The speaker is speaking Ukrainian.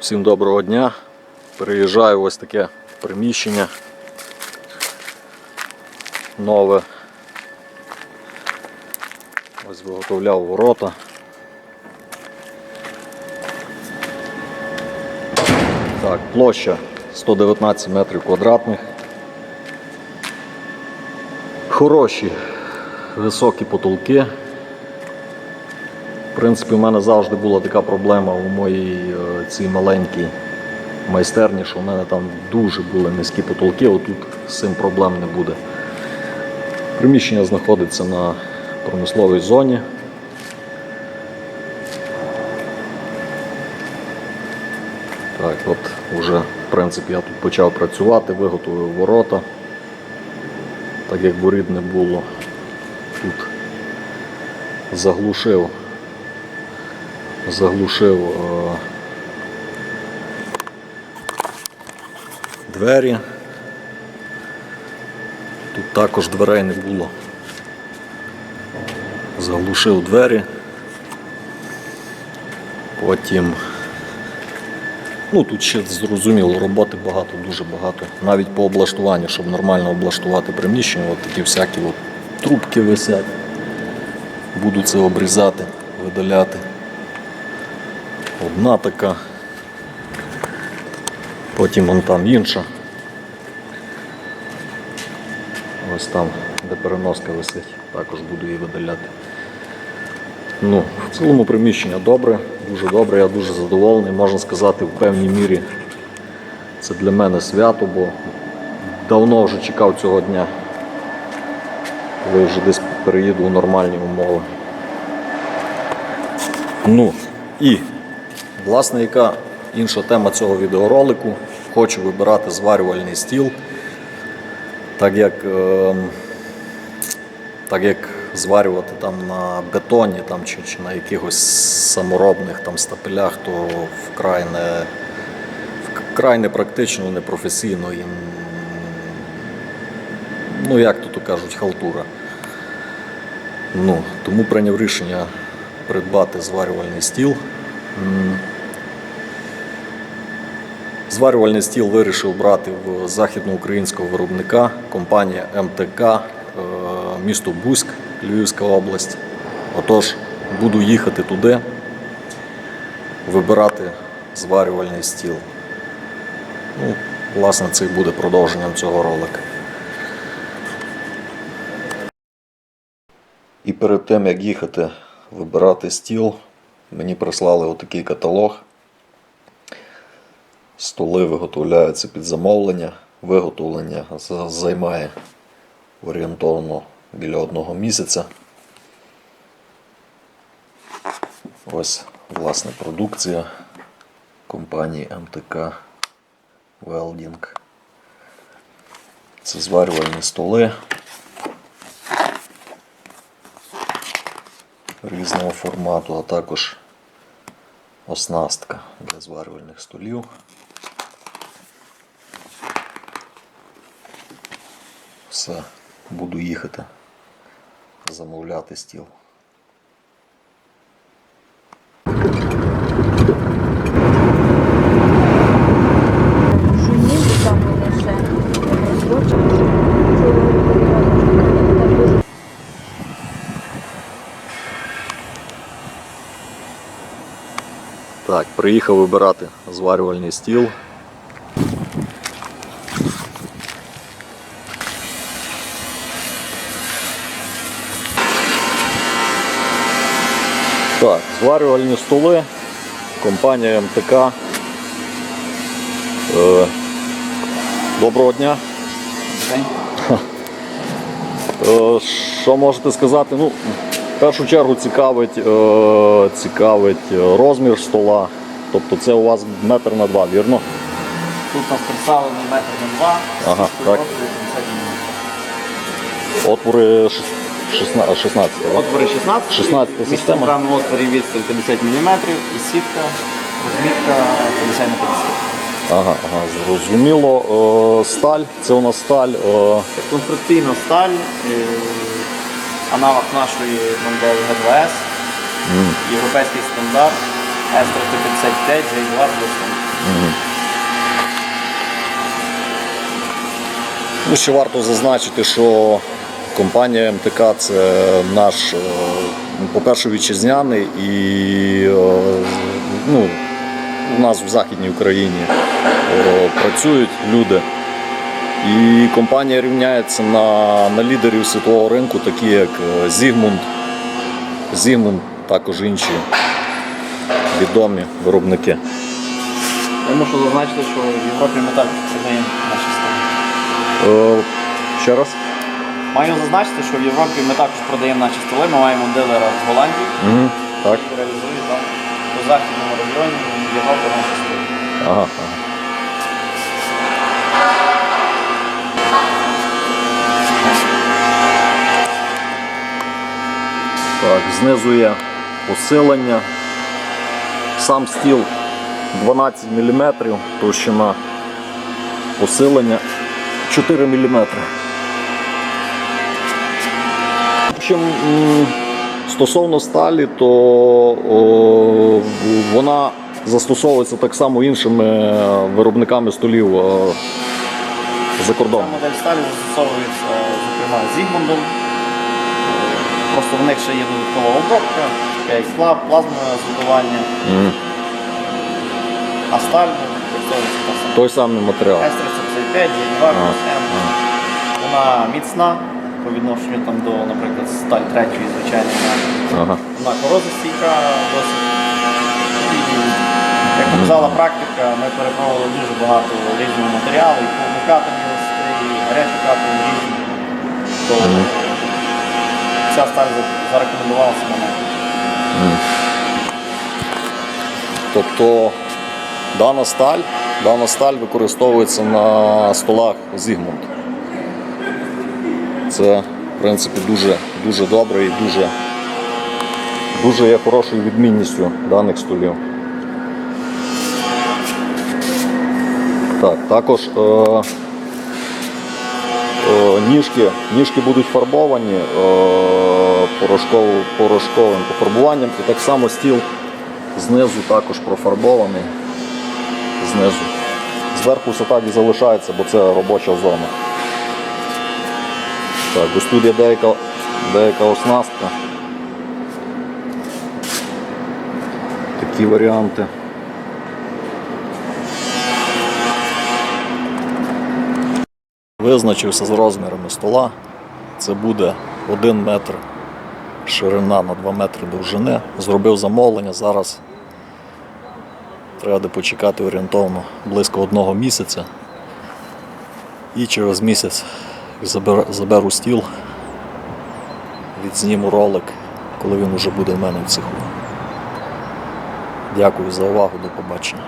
Всім доброго дня. Переїжджаю в ось таке приміщення. Нове. Ось виготовляв ворота. Так, площа 119 метрів квадратних. Хороші високі потолки. В принципі, у мене завжди була така проблема у моїй е, цій маленькій майстерні, що в мене там дуже були низькі потолки, отут з цим проблем не буде. Приміщення знаходиться на промисловій зоні. Так, от вже в принципі я тут почав працювати, виготовив ворота. Так як воріт не було, тут заглушив заглушив е, двері. Тут також дверей не було. Заглушив двері. Потім, ну тут ще зрозуміло, роботи багато, дуже багато. Навіть по облаштуванню, щоб нормально облаштувати приміщення, от такі всякі от трубки висять. Буду це обрізати, видаляти. Одна така, потім вон там інша. Ось там, де переноска висить, також буду її видаляти. Ну, в цілому приміщення добре, дуже добре, я дуже задоволений. Можна сказати, в певній мірі це для мене свято, бо давно вже чекав цього дня, коли вже десь переїду у нормальні умови. Ну і Власне, яка інша тема цього відеоролику? Хочу вибирати зварювальний стіл, так як, е, так як зварювати там на бетоні там, чи, чи на якихось саморобних там, стапелях, то вкрай не, вкрай не професійно і, ну як тут кажуть, халтура. Ну, тому прийняв рішення придбати зварювальний стіл. Зварювальний стіл вирішив брати в західноукраїнського виробника компанія МТК, е, місто Бузьк, Львівська область. Отож, буду їхати туди, вибирати зварювальний стіл. Ну, власне, це і буде продовженням цього ролика. І перед тим, як їхати вибирати стіл, мені прислали отакий каталог. Столи виготовляються під замовлення. Виготовлення займає орієнтовно біля одного місяця. Ось власне продукція компанії МТК Welding. Це зварювальні столи різного формату, а також оснастка для зварювальних столів. Буду їхати замовляти стіл. Так, приїхав вибирати зварювальний стіл. Так, зварювальні столи, компанія МТК. Е, доброго дня. Е, Що можете сказати? Ну, в першу чергу цікавить, е, цікавить розмір стола. Тобто це у вас метр на два, вірно? Тут у нас представлений метр на два. Ага, так. отвори 50 мм. Отвори 16. 16? Отвори 16. 16 система. Міжцентральний отворі відстань 50 мм і сітка, розмітка 50 на 50. Ага, ага, зрозуміло. Е, Сталь, це у нас сталь. е, конструкційна сталь, е, аналог нашої модели G2S, європейський стандарт S355 J2 Ну, ще варто зазначити, що компанія МТК це наш, е, по-перше, вітчизняний і е, ну, у нас в Західній Україні е, працюють люди. І компанія рівняється на, на лідерів світового ринку, такі як Зігмунд, Зігмунд, також інші відомі виробники. Я мушу зазначити, що в Європі ми також продаємо наші столи. Е, Ще раз. Маю зазначити, що в Європі ми також продаємо наші столи. Ми маємо дилера з Голландії, Угу. Так. реалізує там по західному регіоні Європи наші столи. Ага, ага. Так, знизу є посилення. Сам стіл 12 мм, товщина посилення 4 мм. Общем, стосовно сталі, то о, вона застосовується так само іншими е, виробниками столів е, за Ця модель сталі застосовується, зокрема, Зігмундом. Просто в них ще є додаткова обробка, як плазмове звикування, Мгм. а сталь використовується та сама. Той самий матеріал. С-355, Є2, М. Вона міцна по відношенню там до, наприклад, сталь третьої, звичайно, Ага. вона корозостійка досить. І, як показала практика, ми перепробували дуже багато різного матеріалу, і повнокатані листи, і гарячі катані різні. То ця сталь за- зарекомендувалася мене. Тобто дана сталь, дана сталь використовується на столах Зігмунд. Це, в принципі, дуже, дуже добре і дуже, дуже є хорошою відмінністю даних столів. Так, також е, е, ніжки, ніжки будуть фарбовані е, порошков, порошковим пофарбуванням і так само стіл знизу також профарбований. Знизу. Зверху все так і залишається, бо це робоча зона. Так, ось тут є деяка, деяка оснастка. Такі варіанти. Визначився з розмірами стола. Це буде 1 метр ширина на 2 метри довжини. Зробив замовлення. Зараз треба почекати орієнтовно близько одного місяця. І через місяць забер- заберу стіл, відзніму ролик, коли він вже буде в мене в цеху. Дякую за увагу, до побачення.